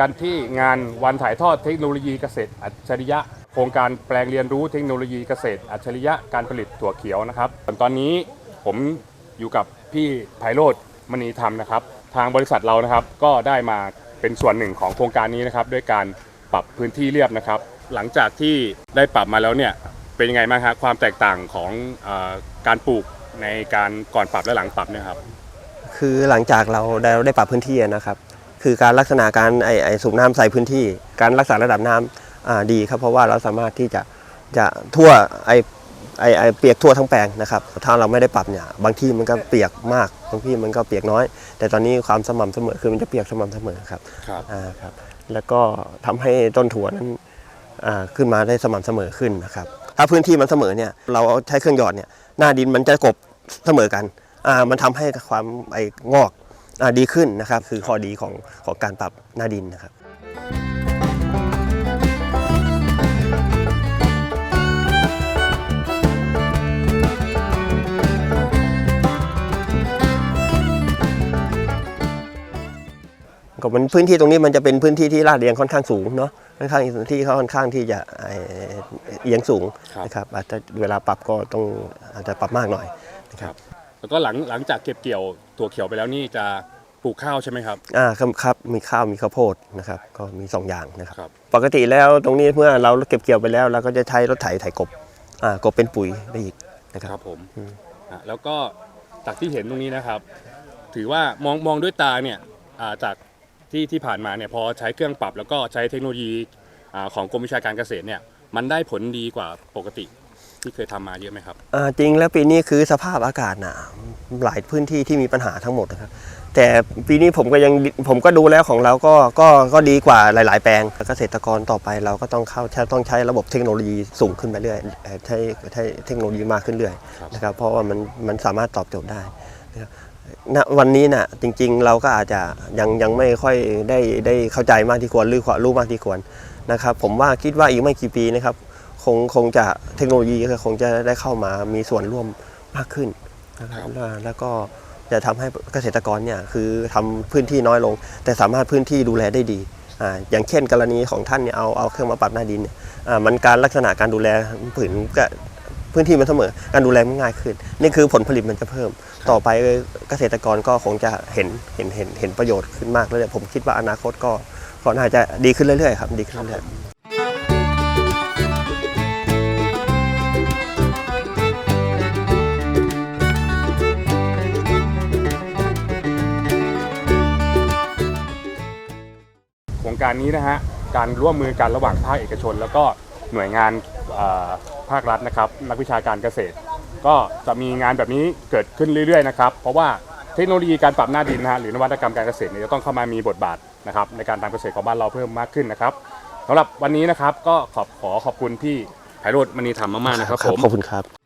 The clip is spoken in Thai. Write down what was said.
กันที่งานวันถ่ายทอดเทคโนโลยีเกษตรอัจฉริยะ โครงการแปลงเรียนรู้เทคโนโลยีเกษตรอัจฉริยะการผลิตถั่วเขียวนะครับตอนนี้ผมอยู่กับพี่ไพโรธมณีธรรมนะครับ ทางบริษัทเรานะครับก็ได้มาเป็นส่วนหนึ่งของโครงการนี้นะครับด้วยการปรับพื้นที่เรียบนะครับ หลังจากที่ได้ปรับมาแล้วเนี่ยเป็นยังไงบ้างครับความแตกต่างของอการปลูกในการก่อนปรับและหลังปรับเนี่ยครับคือหลังจากเราได้เราได้ปรับพื้นที่นะครับ คือการลักษณะการไอไอสูบน้ำใส่พื้นที่ การรักษาระดับน้ำอ่าดีครับ เพราะว่าเราสามารถที่จะจะทั่วไอไอไอเปียกทั่วทั้งแปลงนะครับ ถ้าเราไม่ได้ปรับเนี่ยบางที่มันก็เปียกมากบางที่มันก็เปียกน้อย แต่ตอนนี้ความสม่ำเสมอคือมันจะเปียกสม่ำเสมอครับครับอ่าครับ แล้วก็ทำให้ต้นถั่วนั้นอ่าขึ้นมาได้สม่ำเสมอขึ้นนะครับ ถ้าพื้นที่มันเสมอเนี่ยเราใช้เครื่องหยอดเนี่ยหน้าดินมันจะกบเสมอกันอ่ามันทำให้ความไอ้งอกอ่า ดีขึ้นนะครับ คือข้อดีของของการปรับหน้าดินนะครับก็มันพื้นที่ตรงนี้มันจะเป็นพื้นที่ที่ลาดเรียงค่อนข้างสูงเนาะค่อนข้างที่เขาค่อนข้างที่จะเอียงสูงนะครับอาจจะเวลาปรับก็ต้องอาจจะปรับมากหน่อยนะครับ แล้วก็หลังหลังจากเก็บเกี่ยวถั่วเขียวไปแล้วนี่จะปลูกข้าวใช่ไหมครับ อ่าครับครับมีข้าวมีข้าวโพดนะครับ ก็มีสองอย่างนะครับ ครับ ปกติแล้วตรงนี้เมื่อเราเก็บเกี่ยวไปแล้วเราก็จะใช้รถไถไถกบอ่ากบเป็นปุ๋ยได้อีกนะคครัรับ บผมอืม อะแล้วก็จากที่เห็นตรงนี้นะครับ ถือว่ามองมองด้วยตาเนี่ยอ่าจากที่ที่ผ่านมาเนี่ยพอใช้เครื่องปรับแล้วก็ใช้เทคโนโลยีอ่าของกรมวิชาการเกษตรเนี่ยมันได้ผลดีกว่าปกติ ที่เคยทำมาเยอะไหมครับอ่าจริงแล้วปีนี้คือสภาพอากาศหนาหลายพื้นที่ที่มีปัญหาทั้งหมดนะครับแต่ปีนี้ผมก็ยังผมก็ดูแล้วของเราก็ก็ก็ดีกว่าหลาย ๆ แปลงเกษตรกรต่อไปเราก็ต้องเข้าใช้ต้องใช้ระบบเทคโนโลยีสูงขึ้นไปเรื่อยเอ่อใช้ใช้เทคโนโลยีมากขึ้นเรื่อยครับนะครับเพราะว่ามันมันสามารถตอบโจทย์ได้นะครับณวันนี้น่ะจริง ๆ เราก็อาจจะยังยังไม่ค่อยได้ได้เข้าใจมากที่ควรหรือรู้มากที่ควรนะครับผมว่าคิดว่าอีกไม่กี่ปีนะครับ คงคงจะเทคโนโลยีก็คงจะได้เข้ามามีส่วนร่วมมากขึ้นนะครับแล้วแล้วก็จะทำให้เกษตรกรเนี่ยคือทำพื้นที่น้อยลง แต่สามารถพื้นที่ดูแลได้ดีอ่าอย่างเช่น กรณีของท่านเนี่ยเอาเอาเครื่องมาปรับหน้าดินเนี่ยอ่ามันการลักษณะการดูแลผืนก็พื้นที่มันเสมอการดูแลมันง่ายขึ้น นี่คือผลผลิตมันจะเพิ่ม ต่อไปเกษตรกรก็คงจะเห็นเห็นเห็นเห็นประโยชน์ขึ้นมากแล้วผมคิดว่าอนาคตก็ก็น่าจะดีขึ้นเรื่อยๆครับดีขึ้นเรื่อยๆ โครงการนี้นะฮะการร่วมมือกันระหว่างภาคเอกชน แล้วก็หน่วยงานภาครัฐนะครับ นักวิชาการเกษตร ก็จะมีงานแบบนี้เกิดขึ้นเรื่อยๆนะครับ เพราะว่าเทคโนโลยีการปรับหน้าดินนะฮะหรือนวัตกรรมการเกษตรเนี่ยจะต้องเข้ามามีบทบาทนะครับในการทำเกษตรของบ้านเราเพิ่มมากขึ้นนะครับสำหรับวันนี้นะครับก็ขอบขอขอบคุณพี่ไพโรธมณีธรรมมากๆนะครับผมขอบคุณครับ